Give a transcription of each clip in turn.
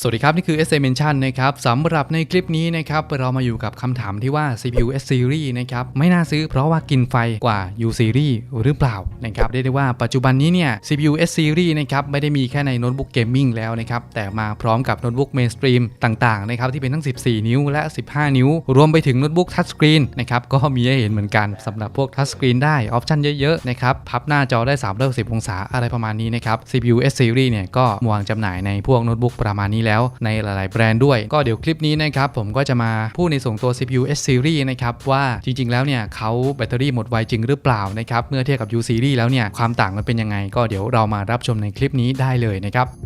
สวัสดีครับ นี่คือ SA Mention นะครับสำหรับในคลิปนี้นะครับเรามาอยู่กับคำถามที่ว่า CPU S Series นะครับไม่น่าซื้อเพราะว่ากินไฟกว่า U Series หรือเปล่านะครับเรียกได้ว่าปัจจุบันนี้เนี่ย CPU S Series นะครับไม่ได้มีแค่ในโน้ตบุ๊กเกมมิ่งแล้วนะครับแต่มาพร้อมกับโน้ตบุ๊กเมนสตรีมต่างๆนะครับที่เป็นทั้ง 14 นิ้วและ 15 นิ้ว รวมไปถึงโน้ตบุ๊กทัชสกรีนนะครับก็มีให้เห็นเหมือนกันสำหรับพวกทัชสกรีนได้ออปชันเยอะๆนะครับพับหน้าจอได้360องศาอะไรประมาณนี้นะครับ CPU S Series เนี่ยก็วางจำหน่ายในพวกโน้ตบุ๊กประมาณนี้แล้วในหลาย ๆ แบรนด์ด้วย ก็เดี๋ยวคลิปนี้นะครับผมก็จะมาพูดในส่วนตัว CPU S Series นะครับว่าจริง ๆ แล้วเนี่ยเขาแบตเตอรี่หมดไวจริงหรือเปล่านะครับเมื่อเทียบกับ U Series แล้วเนี่ยความต่างมันเป็นยังไง ก็เดี๋ยวเรามารับชมในคลิปนี้ได้เลยนะครับ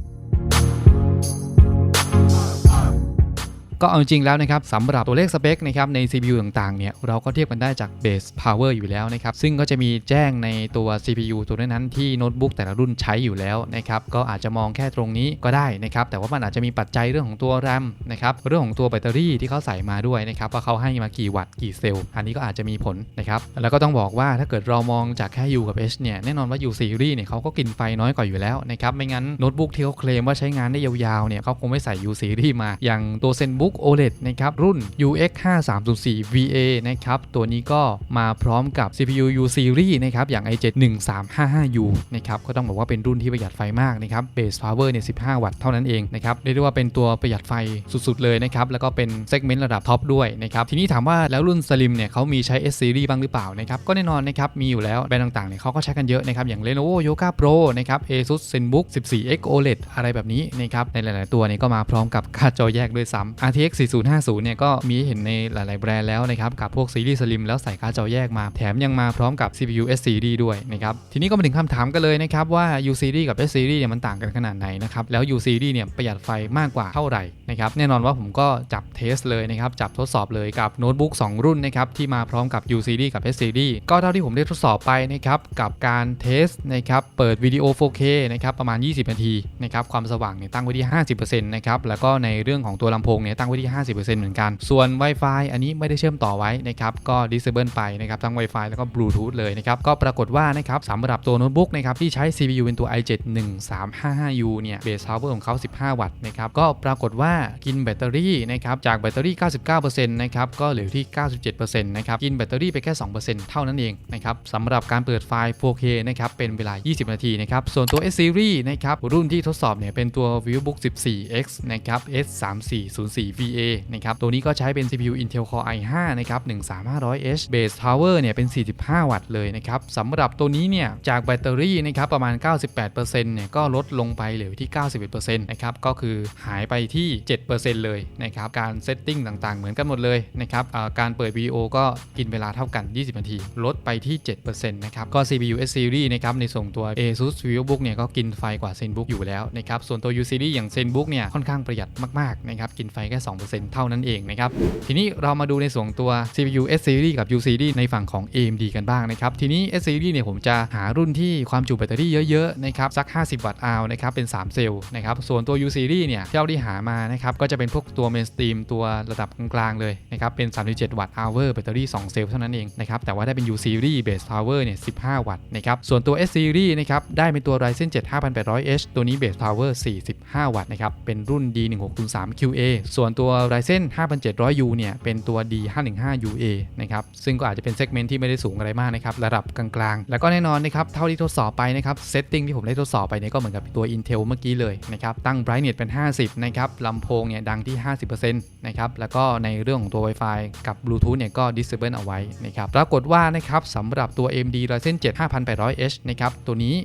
ก็เอาจริงแล้วนะครับสำหรับตัวเลขสเปคนะครับใน CPU ต่างๆเนี่ยเราก็เทียบกันได้จาก base power อยู่แล้วนะครับซึ่งก็จะมีแจ้งในตัว CPU ตัวนั้นๆที่โน้ตบุ๊กแต่ละรุ่นใช้อยู่แล้วนะครับก็อาจจะมองแค่ตรงนี้ก็ได้นะครับแต่ว่ามันอาจจะมีปัจจัยเรื่องของตัว RAM นะครับเรื่องของตัวแบตเตอรี่ที่เขาใส่มาด้วยนะครับว่าเขาให้มากี่วัตต์กี่เซลล์อันนี้ก็อาจจะมีผลนะครับแล้วก็ต้องบอกว่าถ้าเกิดเรามองจากแค่ U กับ H เนี่ยแน่นอนว่า U series เนี่ยเขาก็กินไฟน้อยกว่าอยู่แล้วนะครับไม่งั้นโน้ตบุ๊กที่เขาเคลมว่าใช้งานได้ยาวๆเนี่ยเขาคงไม่ใส่ U series มาอย่างตัว ZenBook OLED นะครับรุ่น UX 5304 VA นะครับตัวนี้ก็มาพร้อมกับ CPU U series นะครับอย่าง i7 1355U นะครับก็ต้องบอกว่าเป็นรุ่นที่ประหยัดไฟมากนะครับ base power เนี่ย15 วัตต์เท่านั้นเองนะครับเรียกได้ว่าเป็นตัวประหยัดไฟสุดๆเลยนะครับแล้วก็เป็นเซกเมนต์ระดับท็อปด้วยนะครับทีนี้ถามว่าแล้วรุ่น Slim เนี่ยเขามีใช้ S series บ้างหรือเปล่านะครับก็แน่นอนนะครับมีอยู่แล้วแบรนด์ต่างๆเนี่ยเขาก็ใช้กันเยอะนะครับอย่าง Lenovo Yoga Pro นะครับ Asus ZenBook 14X OLED อะไรแบบนี้นะครับในหลาย ๆ ตัวเนี่ยก็มาพร้อมกับการ์ดจอแยกด้วยซ้ำ RTX 4050 เนี่ยก็มีเห็นในหลาย ๆ แบรนด์แล้วนะครับกับพวกซีรีส์ Slim แล้วใส่การ์ดจอแยกมา แถมยังมาพร้อมกับ CPU S series ด้วยนะครับทีนี้ก็มาถึงคำถามกันเลยนะครับว่า U series กับ S series เนี่ยมันต่างกันขนาดไหนนะครับแล้ว U series เนี่ยประหยัดไฟมากกว่าเท่าไหร่นะครับแน่นอนว่าผมก็จับเทสเลยนะครับจับทดสอบเลยกับโน้ตบุ๊ก2 รุ่นนะครับที่มาพร้อมกับ U series กับ S series ก็เท่าที่ผมได้ทดสอบไปนะครับกับการเทสนะครับเปิดวิดีโอ 4K นะครับประมาณ 20 นาทีนะครับความสว่างเนี่ยตั้งไว้ที่ 50%นะครับแล้วก็ในเรื่องของตัวลำโพงเนี่ยตั้งไว้ที่ 50%เหมือนกัน ส่วน Wi-Fi อันนี้ไม่ได้เชื่อมต่อไว้นะครับก็ disable ไปนะครับทั้ง Wi-Fi แล้วก็ Bluetooth เลยนะครับก็ปรากฏว่านะครับสำหรับตัวโน้ตบุ๊กนะครับที่ใช้ CPU เป็นตัว i7 1355U เนี่ย base power ของเขา 15 วัตต์นะครับก็ปรากฏว่ากินแบตเตอรี่นะครับจากแบตเตอรี่ 99%นะครับก็เหลือที่ 97%นะครับกินแบตเตอรี่ไปแค่ 2%เท่านั้นเองนะครับสำหรับการเปิดไฟล์ 4K นะครับเป็นเวลา 20 นาทีนะครับส่วนตัว S series นะครับรุ่นที่ทดสอบเนี่ยเป็นตัว VivoBook 14X นะครับ 4VA นะครับ ตัวนี้ก็ใช้เป็น CPU Intel Core i5 นะครับ 13500H base power เนี่ยเป็น 45 วัตต์เลยนะครับ สำหรับตัวนี้เนี่ย จากแบตเตอรี่นะครับ ประมาณ 98%เนี่ย ก็ลดลงไปเหลือที่ 91%นะครับ ก็คือหายไปที่ 7%เลยนะครับ การเซตติ้งต่างๆ เหมือนกันหมดเลยนะครับ การเปิดวิดีโอก็กินเวลาเท่ากัน 20 นาที ลดไปที่ 7%นะครับ ก็ CPU S series นะครับ ในส่งตัว ASUS VivoBook เนี่ย ก็กินไฟกว่า ZenBook อยู่แล้วนะครับ ส่วนตัว U series อย่าง ZenBook เนี่ย ค่อนข้างประหยัดมากๆ นะครับ กินไฟแค่2%เท่านั้นเองนะครับ ทีนี้เรามาดูในส่วนตัว CPU S series กับ U series ในฝั่งของ AMD กันบ้างนะครับ ทีนี้ S series เนี่ยผมจะหารุ่นที่ความจุแบตเตอรี่เยอะๆนะครับสัก 50 วัตต์อาวนะครับ เป็น 3 เซลล์นะครับ ส่วนตัว U series เนี่ยที่เราได้หามานะครับก็จะเป็นพวกตัว mainstream ตัวระดับกลางๆเลยนะครับเป็น 37 วัตต์ hour แบตเตอรี่ 2 เซลล์เท่านั้นเองนะครับแต่ว่าได้เป็น U series base power เนี่ย 15 วัตต์นะครับส่วนตัว S series นะครับได้เป็นตัว Ryzen 7 5800H ตัวนี้ base power 45 วัตต์นะครับเป็นรุ่น D1603QA ส่วนตัว Ryzen 5700U เนี่ยเป็นตัว D515UA นะครับซึ่งก็อาจจะเป็นเซกเมนต์ที่ไม่ได้สูงอะไรมากนะครับระดับกลางๆ แล้วก็แน่นอนนะครับเท่าที่ทดสอบไปนะครับเซตติ้งที่ผมได้ทดสอบไปเนี่ยก็เหมือนกับตัว Intel เมื่อกี้เลยนะครับตั้ง brightness เป็น 50 นะครับลำโพงเนี่ยดังที่ 50%นะครับแล้วก็ในเรื่องของตัว Wi-Fi กับ Bluetooth เนี่ยก็ disable เอาไว้นะครับปรากฏว่านะครับสำหรับตัว AMD Ryzen 7 5800H นะครับตัวนี้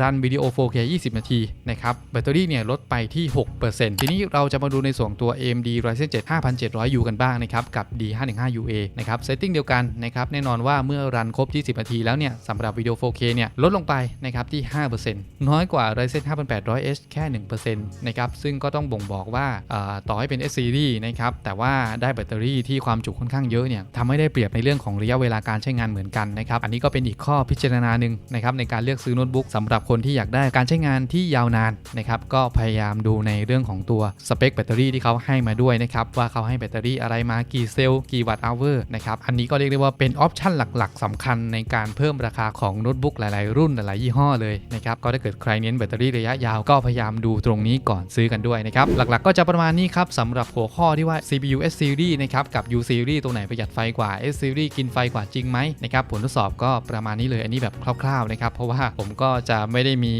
รันวิดีโอ 4K 20 นาทีนะครับแบตเตอรี่เนี่ยลดไปที่ 6%ทีนี้เราจะมาดูในส่วนตัว AMD Ryzen 7 5700U กันบ้างนะครับกับ D515UA นะครับเซตติ้งเดียวกันนะครับแน่นอนว่าเมื่อรันครบ 20 นาทีแล้วเนี่ยสำหรับวิดีโอ 4K เนี่ยลดลงไปนะครับที่ 5%น้อยกว่า Ryzen 5800H แค่ 1%นะครับซึ่งก็ต้องบ่งบอกว่าต่อให้เป็น S series นะครับแต่ว่าได้แบตเตอรี่ที่ความจุค่อนข้างเยอะเนี่ยทำให้ได้เปรียบในเรื่องของระยะเวลาการใช้งานเหมือนกันนะครับอันนี้ก็เป็นอีกข้อพิจารณาหนึ่งนะครับในการเลือกซื้อโน้ตบุ๊กสำหรับคนที่อยากได้การใช้งานที่ยาวนานนะครับก็พยายามดูในเรื่องของตัวสเปคแบตเตอรี่ที่เขาให้มาด้วยนะครับว่าเขาให้แบตเตอรี่อะไรมากี่เซลล์กี่วัตต์อเวอร์นะครับอันนี้ก็เรียกได้ว่าเป็นออปชันหลัก ๆสำคัญในการเพิ่มราคาของโน้ตบุ๊กหลาย ๆ รุ่นหลาย ๆ ยี่ห้อเลยนะครับก็ถ้าเกิดใครเน้นแบตเตอรี่ระยะยาวก็พยายามดูตรงนี้ก่อนซื้อกันด้วยนะครับหลัก ๆ ก็จะประมาณนี้ครับสำหรับหัวข้อที่ว่า CPU S series นะครับกับ U series ตัวไหนประหยัดไฟกว่า S series กินไฟกว่าจริงไหมนะครับผลทดสอบก็ประมาณนี้เลยอันนี้แบบคร่าว ๆ นะครับเพราะว่าผมก็จะไม่ได้มี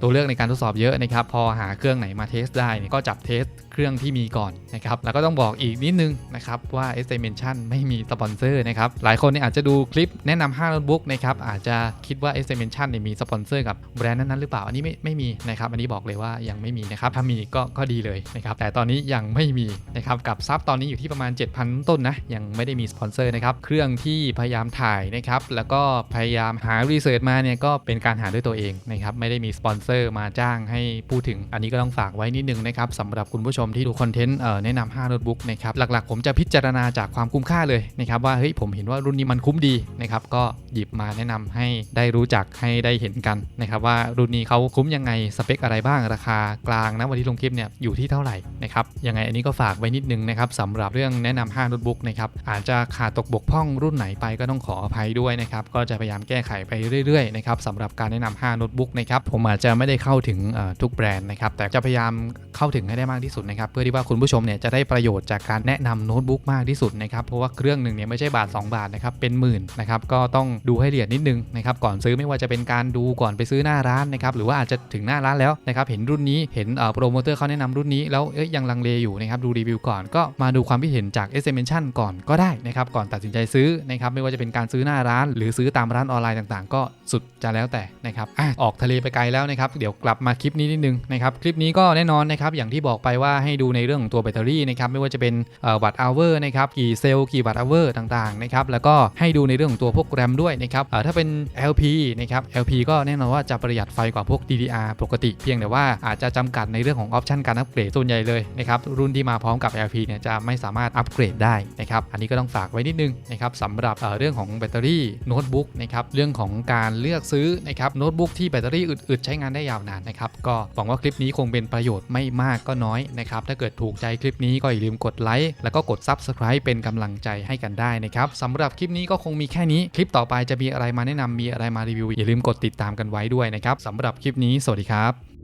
ตัวเลือกในการทดสอบเยอะนะครับพอหาเครื่องไหนมาเทสได้ก็จับเทสเครื่องที่มีก่อนนะครับแล้วก็ต้องบอกอีกนิดนึงนะครับว่า S Dimension ไม่มีสปอนเซอร์นะครับหลายคนเนี่ยอาจจะดูคลิปแนะนำ5โน้ตบุ๊กนะครับอาจจะคิดว่า S Dimension เนี่ยมีสปอนเซอร์กับแบรนด์นั้นๆหรือเปล่าอันนี้ไม่ไม่มีนะครับอันนี้บอกเลยว่ายังไม่มีนะครับถ้ามีก็ก็ดีเลยนะครับแต่ตอนนี้ยังไม่มีนะครับกับซับตอนนี้อยู่ที่ประมาณ 7,000 ต้นนะยังไม่ได้มีสปอนเซอร์นะครับเครื่องที่พยายามถ่ายนะครับแล้วก็พยายามหารีเสิร์ชมาเนี่ยก็เป็นการหาด้วยตัวเองนะครับไม่ได้มีสปอนเซอร์มาจ้างให้พูดถึง อันนี้ก็ต้องฝากไว้นิดนึงนะครับสำหรับคุณผู้ชมที่ดูคอนเทนต์เอ่อแนะนำ5โน้ตบุ๊กนะครับหลักๆ ผมจะพิจารณาจากความคุ้มค่าเลยนะครับว่าเฮ้ยผมเห็นว่ารุ่นนี้มันคุ้มดีนะครับก็หยิบมาแนะนำให้ได้รู้จักให้ได้เห็นกันนะครับว่ารุ่นนี้เขาคุ้มยังไงสเปคอะไรบ้างราคากลางนะวันที่ลงคลิปเนี่ยอยู่ที่เท่าไหร่นะครับยังไงอันนี้ก็ฝากไว้นิดนึงนะครับสำหรับเรื่องแนะนำ5โน้ตบุ๊กนะครับอาจจะขาดตกบกพร่องรุ่นไหนไปก็ต้องขออภัยด้วยนะครับก็จะพยายามแก้ไขไปเรื่อยๆนะครับสำหรับการแนะนำ5โน้ตบุ๊กนะครับผมอาจจะไม่ได้เข้าถึงทุกแบรนด์นะครับแต่จะพยายามเข้าถึงให้ได้มากที่สุดนะครับเพื่อที่ว่าคุณผู้ชมเนี่ยจะได้ประโยชน์จากการแนะนำโน้ตบุ๊กมากที่สุดนะครับ เพราะว่าเครื่องหนึ่งเนี่ยไม่ใช่บาท 2 บาทนะครับ เป็นหมื่นนะครับ ก็ต้องดูให้ละเอียดนิดนึงนะครับ ก่อนซื้อไม่ว่าจะเป็นการดูก่อนไปซื้อหน้าร้านนะครับ หรือว่าอาจจะถึงหน้าร้านแล้วนะครับ เห็นรุ่นนี้ เห็นเอ่อโปรโมเตอร์เขาแนะนำรุ่นนี้ แล้วเอ้ยยังลังเลอยู่นะครับ ดูรีวิวก่อน ก็มาดูความคิดเห็นจาก s m e n t i o n ก่อนก็ได้นะครับ ก่อนตัดสินใจซื้อนะครับ ไม่ว่าจะเป็นการซื้อหน้าร้าน หรือซื้อตามร้านออนไลน์ต่างๆ ก็สุดจะแล้วแต่นะครับอะออกทะเลไปไกลแล้วนะครับ เดี๋ยวกลับมาคลิปนี้นิดนึงนะครับ คลิปนี้ก็แน่นอนนะครับ อย่างที่บอกไปว่าให้ดูในเรื่องของตัวแบตเตอรี่นะครับไม่ว่าจะเป็นเอ่อวัตต์ hour นะครับกี่เซลล์กี่วัตต์ hour ต่างๆนะครับแล้วก็ให้ดูในเรื่องของตัวพวกแรมด้วยนะครับถ้าเป็น LP นะครับ LP ก็แน่นอนว่าจะประหยัดไฟกว่าพวก DDR ปกติ เพียงแต่ว่าอาจจะจำกัดในเรื่องของออปชันการอัปเกรดส่วนใหญ่เลยนะครับรุ่นที่มาพร้อมกับ LP เนี่ยจะไม่สามารถอัปเกรดได้นะครับอันนี้ก็ต้องฝากไว้นิดนึงนะครับสำหรับเรื่องของแบตเตอรี่โน้ตบุ๊กนะครับเรื่องของการเลือกซื้อนะครับโน้ตบุ๊กที่แบตเตอรี่อึดๆใช้งานได้ยาวนานนะครับก็หวังว่าคลิปนี้คงเป็นประโยชน์ไม่มากก็น้อยนะครับถ้าเกิดถูกใจคลิปนี้ก็อย่าลืมกดไลค์แล้วก็กด Subscribe เป็นกำลังใจให้กันได้นะครับสำหรับคลิปนี้ก็คงมีแค่นี้ คลิปต่อไปจะมีอะไรมาแนะนำมีอะไรมารีวิวอย่าลืมกดติดตามกันไว้ด้วยนะครับสำหรับคลิปนี้สวัสดีครับ